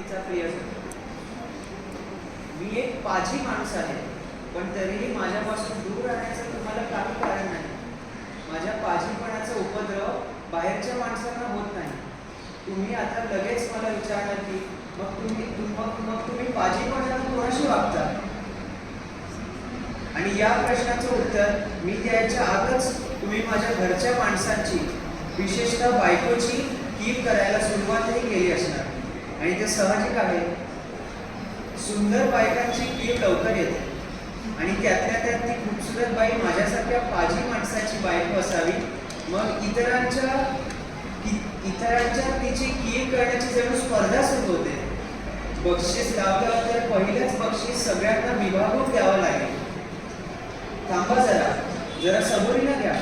तिचा प्रिय मी एक पाजी माणूस आहे पण तरीही माझ्यापासून दूर राहण्याचं तुम्हाला काही कारण नाही. माझ्या पाजीपणाचा उपद्रव बाहेरच्या माणसांना होत नाही. तुम्ही आता लगेच मला विचारणार की मग तुम्ही मग मग तुम्ही पाजीपणाला कोणाशी वागता? आणि या प्रश्नाचं उत्तर मी द्यायच्या आतच तुम्ही माझ्या घरच्या माणसांची विशेषतः बायकोची कीप करायला सुरुवातही केली असणार. आणि ते साहजिक आहे सुंदर बायकांची कीव लवकर येते. आणि त्यातल्या त्यात ती खूपसुरत बाई माझ्यासारख्या पाजी माणसाची बायको असावी. मग इतरांच्या इतरांच्या तिची कीव करण्याची जणू स्पर्धा सुरू होते. बक्षीस लावलं तर पहिलंच बक्षीस सगळ्यांना विभागून द्यावं लागेल. थांबा जरा जरा सबुरीनं घ्या.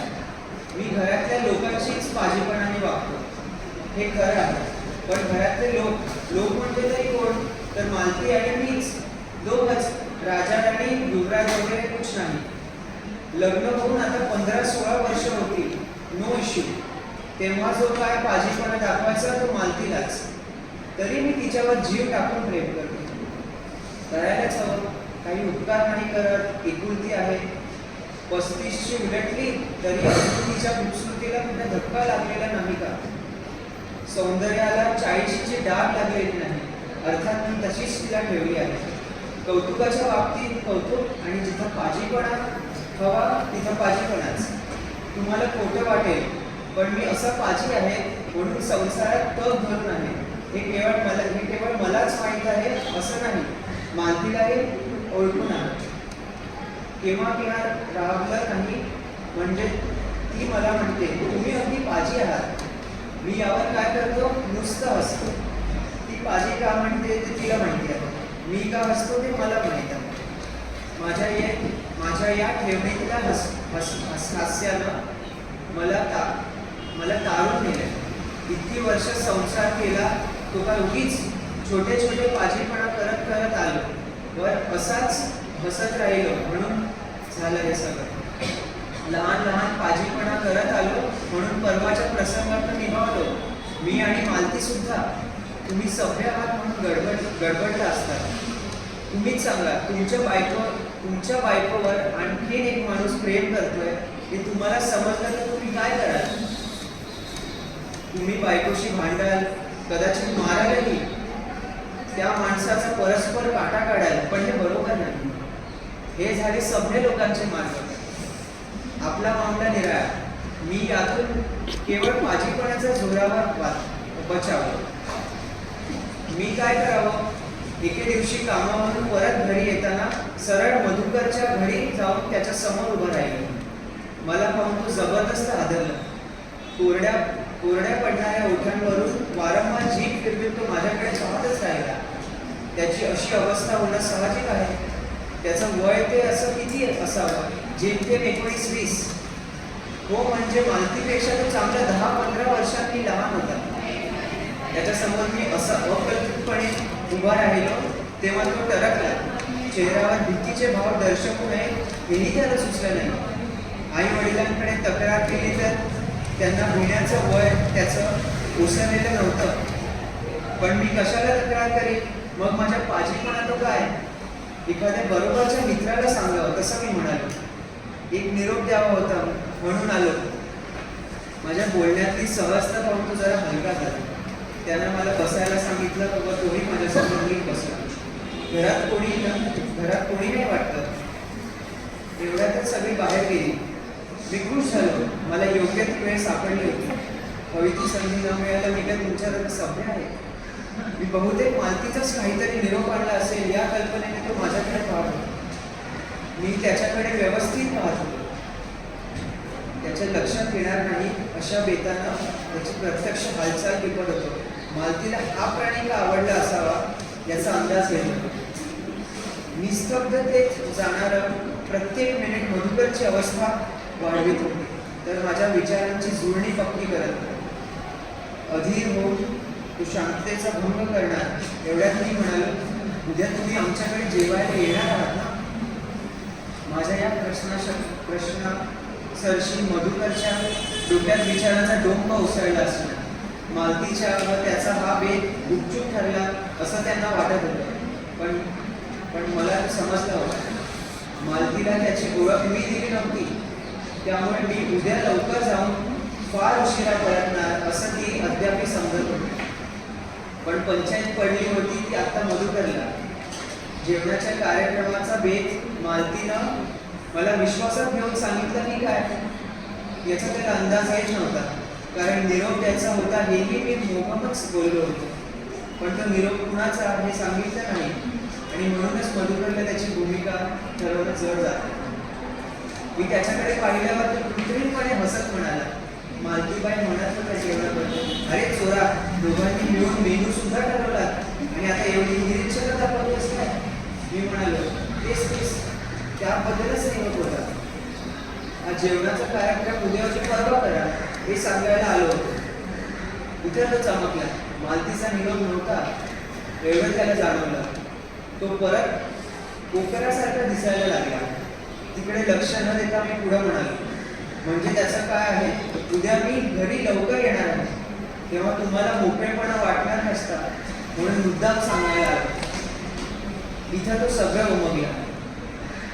मी घरातल्या लोकांचीच पाजीपणाने वागतो. हे खरं आहे पण घरातले लोक लोक म्हणजे तरी कोण? तर मालती आणि मीच. दोघच. राजा आणि युवराज वगैरे कुछ नाही. लग्न होऊन आता पंधरा सोळा वर्ष होती नो इश्यू तेव्हा जो काय पाजीपणा दाखवायचा तो मालतीलाच तरी मी तिच्यावर जीव टाकून प्रेम करते. करायलाच हवं. काही उपकार नाही करत. एकुलती आहे. पस्तीसची उलटली तरी तिच्या खूपसुरतीला कुठे धक्का लागलेला नाही का? सौंदर्याला चाळीशीची डाग लागलेली नाही. अर्थात मी तशीच तिला ठेवली आहे. कौतुकाच्या बाबतीत कौतुक आणि जिथं पाजीपणा हवा तिथं पाजीपणाच. तुम्हाला खोटं वाटेल पण मी असा पाजी आहे म्हणून संसारात तग धरून नाही. हे केवळ मला हे केवळ मलाच माहीत आहे असं नाही. मालतीलाही ओळखून आहे केव्हा केव्हा राबलं नाही म्हणजे ती मला म्हणते तुम्ही अगदी पाजी आहात. मी यावर काय करतो? नुसतं हसतो. ती पाजी का म्हणते ते तिला माहिती आहे. मी का हसतो ते मला माहीत आहे. माझ्या या माझ्या या ठेवणीतल्या हस हस हस हास्यानं मला ता मला तारून नेलं इतकी वर्ष संसार केला तो काय उगीच छोटे छोटे पाजीपणा करत करत आलो. वर असाच हसत राहिलो. म्हणून झालं हे सगळं. लहान लहान पाजीपणा करत आलो म्हणून परवाच्या प्रसंगात निभावलो मी आणि मालती सुद्धा तुम्ही सभ्य आहात म्हणून गडबड गडबडला असतात तुम्हीच सांगा तुमच्या बायको तुमच्या बायकोवर आणखीन एक माणूस प्रेम करतोय हे तुम्हाला समजलं तर तुम्ही काय कराल? तुम्ही बायकोशी भांडाल कदाचित मारालही. त्या माणसाचा परस्पर काटा काढाल पण हे बरोबर नाही. हे झाले सभ्य लोकांचे मार्ग. आपला मामला निराळा. मी यातून केवळ माझीपणाचा जोरावर बचावं मी काय करावं? एके दिवशी कामावरून परत घरी येताना सरळ मधुकरच्या घरी जाऊन त्याच्यासमोर उभं राहिलं. मला पाहून तो जबरदस्त आदरला कोरड्या कोरड्या पडणाऱ्या ओठांवरून वारंवार जीभ फिरवीत तो माझ्याकडे पाहतच राहिला. त्याची अशी अवस्था होणं साहजिक आहे. त्याचं वय ते असं किती असावं? जेमतेम एकोणीस वीस. हो म्हणजे मालतीपेक्षा तो चांगला दहा पंधरा वर्षांनी लहान होता. त्याच्यासमोर मी असं अकल्पितपणे उभा राहिलो तेव्हा तो टरकला. चेहऱ्यावर भीतीचे भाव दर्शकू नये हेही त्याला सुचलं नाही. आई वडिलांकडे तक्रार केली तर त्यांना भिण्याचं वय त्याचं ओसरलेलं नव्हतं. पण मी कशाला तक्रार करेन? मग माझ्या पाजीपणा तो काय? एखाद्या बरोबरच्या मित्राला सांगावं तसं मी म्हणालो. एक निरोप द्यावा होता म्हणून आलो. माझ्या बोलण्यातली सहजता पाहून तो जरा हलका झाला. त्यानं मला बसायला सांगितलं बाबा तोही माझ्यासमोर नीट बसला घरात कोणी घरात कोणी नाही वाटतं. एवढ्यातच सगळी बाहेर गेली. मी खुश झालो. मला योग्य ती वेळ सापडली होती. हवी ती संधी न मिळायला मी काय तुमच्याकडे सभ्य आहे? मी बहुतेक मालतीचाच काहीतरी निरोप आणला असेल या कल्पनेने तो माझ्याकडे पाहत. होता. मी त्याच्याकडे व्यवस्थित पाहत. त्याच्या लक्षात येणार नाही अशा बेतानं त्याची प्रत्यक्ष हालचाल बिकट होतो मालतीला हा प्राणी का आवडला असावा याचा अंदाज येतो. निस्तब्धतेत जाणारं प्रत्येक मिनिट मधुकरची अवस्था वाढवित होती. तर माझ्या विचारांची जुळणी पक्की करत अधीर होऊन तू शांततेचा भंग करणार एवढ्यात मी म्हणालो उद्या तुम्ही आमच्याकडे जेवायला येणार आहात. माझ्या या प्रश्नाश प्रश्न सरशी मधुकरच्या डोक्यात विचाराचा डोंब उसळला असणार मालतीच्या व त्याचा हा वेग गुपचूप ठरला असं त्यांना वाटत होतं. पण पण मला समजलं होतं. मालतीला त्याची ओळख मी दिली नव्हती. त्यामुळे मी उद्या लवकर जाऊन फार उशिरा परतणार असं ती अद्याप समजत होती. पण पंचायत पडली होती ती आता मधुकरला. जेवणाच्या कार्यक्रमाचा बेत मालतीनं मला विश्वासात घेऊन सांगितलं की काय? याचा त्याला अंदाजही नव्हता. कारण निरोप त्याचा होता हेही मी मोहमच बोललो होतो. पण तो निरोप कुणाचा हे सांगितलं नाही. आणि म्हणूनच मधुकरला त्याची भूमिका ठरवणं जड जाते मी त्याच्याकडे पाहिल्यावर तो कृत्रिमपणे हसत म्हणाला मालतीबाई म्हणत होता जेवणाबद्दल. अरे चोरा दोघांनी मिळून मेनू सुद्धा ठरवला आणि आता एवढी निरीक्षण दाखवतोस मी म्हणालो तेच तेच. त्याबद्दलच नाही होता हा जेवणाचा कार्यक्रम उद्याची परवा करा. हे सांगायला आलो होतो. इथे तो चमकला. मालतीचा निरोप नव्हता. एवढं त्याला जाणवलं. तो परत कोकरासारखा दिसायला लागला. तिकडे लक्ष न देता मी पुढे म्हणालो म्हणजे त्याचं काय आहे? उद्या मी घरी लवकर येणार आहे. तेव्हा तुम्हाला मोकळेपणा वाटणार नसता. म्हणून मुद्दाम सांगायला आलो. इथं तो सगळं उमगला.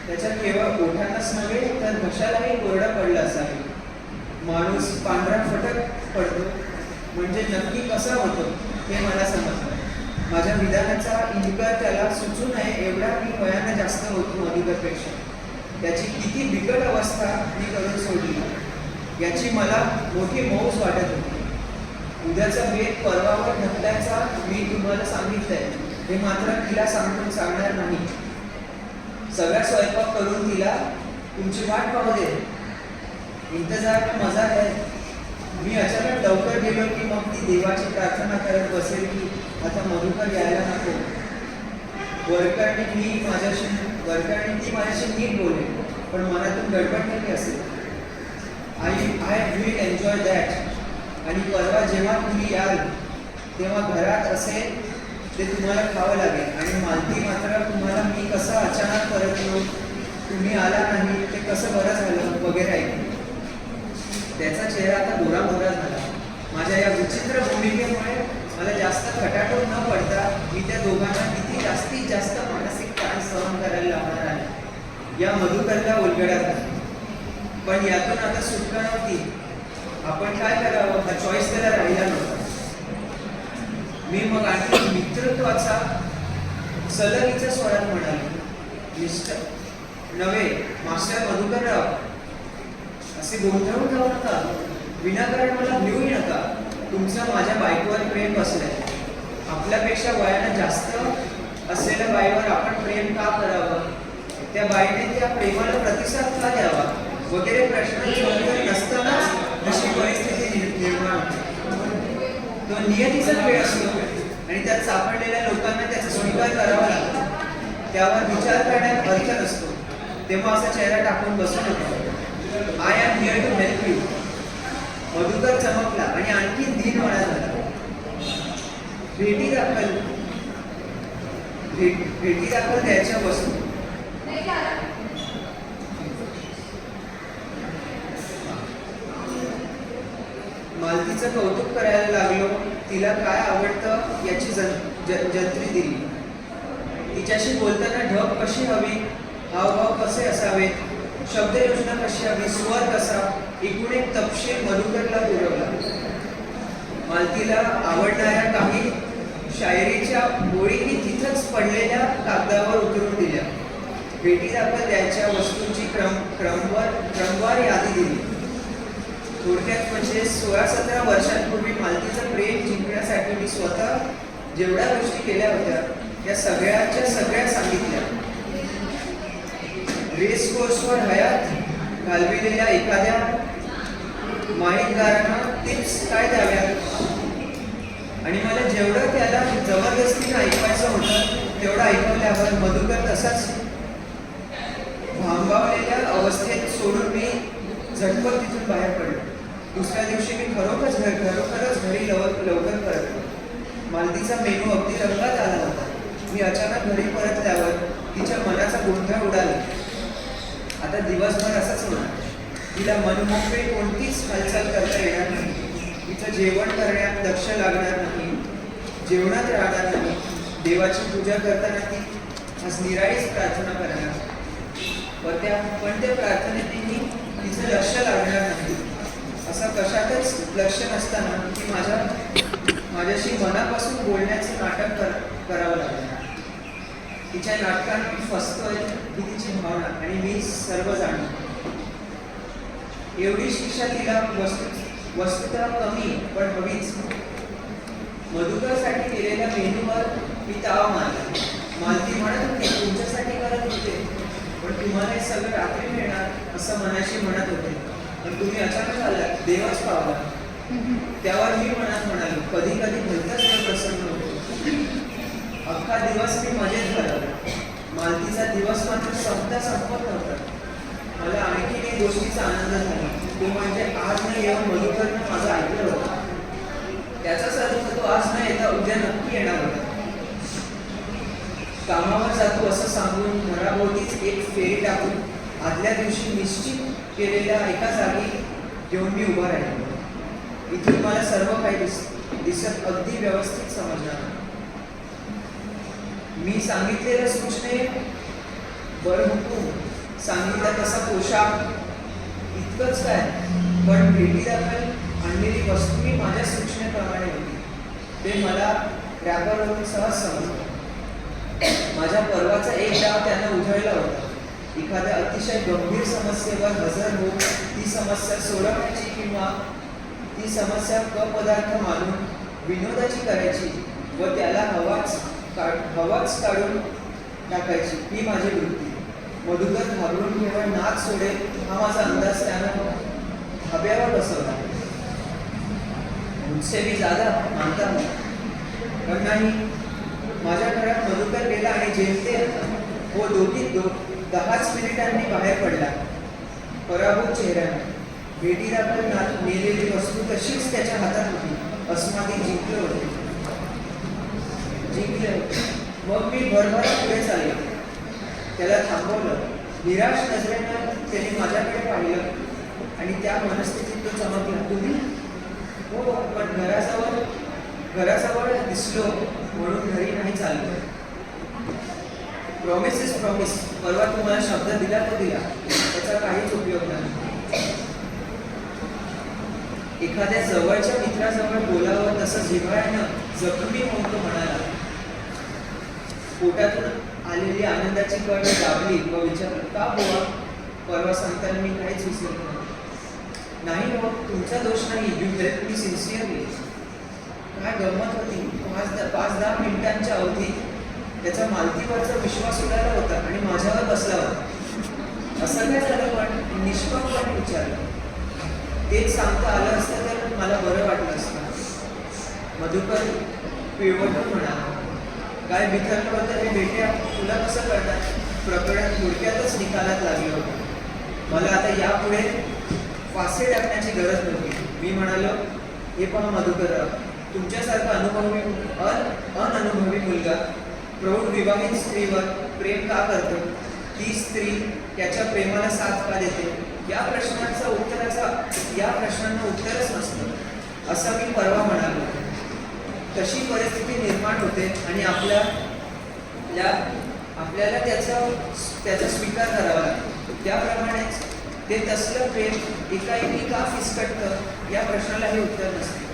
त्याच्या केवळ ओठांनाच नव्हे तर घशालाही कोरडा पडला असावे. माणूस पांढरा फटक पडतो. म्हणजे नक्की कसा होतो हे मला समजलं. माझ्या विधानाचा इन्कर त्याला सुचू नये एवढा मी वयानं जास्त होतो मधुकरपेक्षा त्याची किती बिकट अवस्था मी करून सोडली. याची मला मोठी मौज वाटत होती. उद्याचा वेग परवावर ढकलायचा मी तुम्हाला सांगितलंय. हे मात्र तिला सांगून सांगणार नाही. सगळा स्वयंपाक करून तिला तुमची वाट पाहू दे. इंतजार मजा आहे. मी अचानक लवकर गेलो की मग ती देवाची प्रार्थना करत बसेल की आता मधुकर यायला नको. वरकरणी मी माझ्याशी वरकरणी ती माझ्याशी नीट बोले पण मनातून नाही असेल. I I will enjoy that आणि परवा जेव्हा तुम्ही याल तेव्हा घरात असेल ते तुम्हाला खावं लागेल. आणि मालती मात्र तुम्हाला मी कसं अचानक परत येऊ तुम्ही आला नाही ते कसं बरं झालं वगैरे ऐकलं त्याचा चेहरा आता गोरा गोरा झाला. माझ्या या विचित्र भूमिकेमुळे मला जास्त खटाटून न पडता मी त्या दोघांना किती जास्तीत जास्त मानसिक ताण सहन करायला लावणार आहे. या मधुकरला उलगडा झाला. पण यातून आता सुटका नव्हती. आपण काय करावं? हा चॉईस त्याला राहिला नव्हता. मी मग आणखी मित्रत्वाचा सलगीच्या स्वरात म्हणाले मिस्टर नव्हे मास्टर मधुकरराव असे गोंधळून जाऊ नका. विनाकारण मला घेऊही नका. तुमचा माझ्या बायकोवर प्रेम बसलंय. आपल्यापेक्षा वयानं जास्त असलेल्या बाईवर आपण प्रेम का करावं? त्या बाईने त्या प्रेमाला प्रतिसाद का द्यावा? वगैरे प्रश्न नसतानाच अशी परिस्थिती निर्माण होते. तो नियतीचा वेळ असतो. आणि त्यात सापडलेल्या लोकांना त्याचा स्वीकार करावा लागतो. त्यावर विचार करण्यात अर्थ नसतो. तेव्हा असा चेहरा टाकून बसून नका I am here to help you Madhukar चमकला आणि आणखी दिन वाढा झाला भेटी दाखल. भेटी दाखल द्यायच्या वस्तू. मालतीचं कौतुक करायला लागलो. तिला काय आवडतं? जंत्री दिली. तिच्याशी बोलताना ढग कशी हवी हावभाव कसे असावेत शब्दयोजना कशी हवी स्वर कसा एकूण एक तपशील मधुकरला पुरवला मालतीला आवडणाऱ्या काही शायरीच्या ओळीही तिथंच पडलेल्या कागदावर उतरून दिल्या. भेटी दाखल द्यायच्या वस्तूंची क्रम क्रमवार क्रमवार यादी दिली. थोडक्यात म्हणजे सोळा सतरा वर्षांपूर्वी मालतीचं प्रेम जिंकण्यासाठी मी स्वतः जेवढ्या गोष्टी केल्या होत्या त्या सगळ्याच्या सगळ्या सांगितल्या. रेस कोर्सवर हयात घालविलेल्या एखाद्या माहितगारांना टिप्स काय द्याव्यात? आणि मला जेवढं त्याला जबरदस्तीनं ऐकवायचं होतं तेवढं ऐकवल्यावर मधुकर तसाच भांबावलेल्या अवस्थेत सोडून मी झटपट तिथून बाहेर पडलो. दुसऱ्या दिवशी मी खरोखरच घर खरोखरच घरी लवकर लवकर परतलो. मालतीचा मेनू अगदी रंगात आला होता. मी अचानक घरी परतल्यावर तिच्या मनाचा गोंधळ उडाला. आता दिवसभर असंच होणार. तिला मनमोकळे कोणतीच हालचाल करता येणार नाही. तिचं जेवण करण्यात लक्ष लागणार नाही. जेवणात राहणार नाही. देवाची पूजा करताना ती आज निराळीच प्रार्थना करणार. पण त्या पण त्या प्रार्थनेत तिचं लक्ष लागणार नाही. असं कशातच लक्ष नसताना ती माझ्या माझ्याशी मनापासून बोलण्याचं नाटक कर करावं लागलं तिच्या नाटकात मी फसतोय ही तिची भावना आणि मी सर्व जाणतो एवढी शिक्षा तिला वस्तू वस्तुतः कमी पण हवीच. मधुकरसाठी केलेल्या मेनूवर मी ताव मानला मालती म्हणत होती तुमच्यासाठी करत होते. पण तुम्हाला हे सगळं रात्री मिळणार असं मनाशी म्हणत होते. पण तुम्ही अचानक आलात देवच पावला. त्यावर मी मनात म्हणालो कधी कधी भलतंच देव प्रसन्न होतो. अख्खा दिवस मी मजेत घालवला. मालतीचा दिवस मात्र संपता संपत नव्हता. मला आणखी एक गोष्टीचा आनंद झाला. तो म्हणजे आज न येऊन मधुकरनं माझं ऐकलं होतं. त्याचाच अर्थ तो आज न येता उद्या नक्की येणार होता. कामावर जातो असं सांगून घराभोवतीच एक फेरी टाकून आदल्या दिवशी निश्चित केलेल्या एका जागी घेऊन मी उभा राहिलो. इथून मला सर्व काही दिस दिसत अगदी व्यवस्थित समजणार. मी सांगितलेल्या सूचने वर हुकूम सांगितला तसा पोशाख इतकंच काय. पण भेटीदाखल आणलेली वस्तू ही माझ्या सूचनेप्रमाणे होती. ते मला रॅपरवरून सहज समजलं. माझ्या पर्वाचा एक डाव त्यांना उधळला होता. एखाद्या अतिशय गंभीर समस्येवर हजर होऊन ती समस्या सोडवण्याची किंवा ती समस्या अपदार्थ मानून विनोदाची करायची व त्याला हवाच काढ हवाच काढून टाकायची ही माझी वृत्ती. मधुकर घाबरून केवळ नाच सोडेल हा माझा अंदाज त्यानं धाब्यावर बसवला. मुझसे भी ज्यादा मानता हूँ. पण नाही माझ्या घरात मधुकर गेला आणि जेमते हो दोघी दो दहाच मिनिटांनी बाहेर पडला. पराभूत चेहऱ्यानं. भेटीदाखल पण नेलेली वस्तू तशीच त्याच्या हातात होती. अस्माती जिंकले होते. जिंकले. मग मी भरभर पुढे चालले. त्याला थांबवलं. निराश नजरेनं त्याने माझ्याकडे पाहिलं. आणि त्या मनस्थितीत तो चमकला. तुम्ही? हो पण घरासमोर घरासमोर दिसलो म्हणून घरी नाही चाललो. प्रॉमिस इज प्रॉमिस परवा तुम्हाला शब्द दिला तो दिला. त्याचा काहीच उपयोग नाही. एखाद्या जवळच्या मित्राजवळ बोलावं तसं जिव्हाळ्यानं जखमी होऊन तो म्हणाला. पोटातून आलेली आनंदाची कळ दाबली. व विचारलं का बोवा? परवा सांगताना मी काहीच विसरलो नाही. हो तुमचा दोष नाही. यू हेल्प मी सिन्सिअरली काय गंमत होती? पाच द पाच दहा मिनिटांच्या अवधीत त्याचा मालतीवरचा विश्वास उडाला होता आणि माझ्यावर बसला होता. असं काय झालं पण? निष्पक्षपणे विचारलं. तेच सांगता आलं असतं तर मला बरं वाटलं असतं. मधुकर पिळवटून म्हणाला काय बिथरलं हे भेट्या तुला कसं करतात प्रकरण थोडक्यातच निकालात लागलं होतं. मला आता यापुढे फासे टाकण्याची गरज नव्हती. मी म्हणालो हे पहा मधुकर तुमच्यासारखा अनुभवी अन अनअनुभवी मुलगा प्रौढ विवाहित स्त्रीवर प्रेम का करतो? ती स्त्री त्याच्या प्रेमाला साथ का देते? या प्रश्नांचा उत्तराचा या प्रश्नांना उत्तरच नसतं. असं मी परवा म्हणालो. तशी परिस्थिती निर्माण होते आणि आपल्या या आपल्याला त्याचा त्याचा स्वीकार करावा लागतो. त्याप्रमाणेच ते तसलं प्रेम एकाएकी का फिसकटतं या प्रश्नाला हे उत्तर नसते.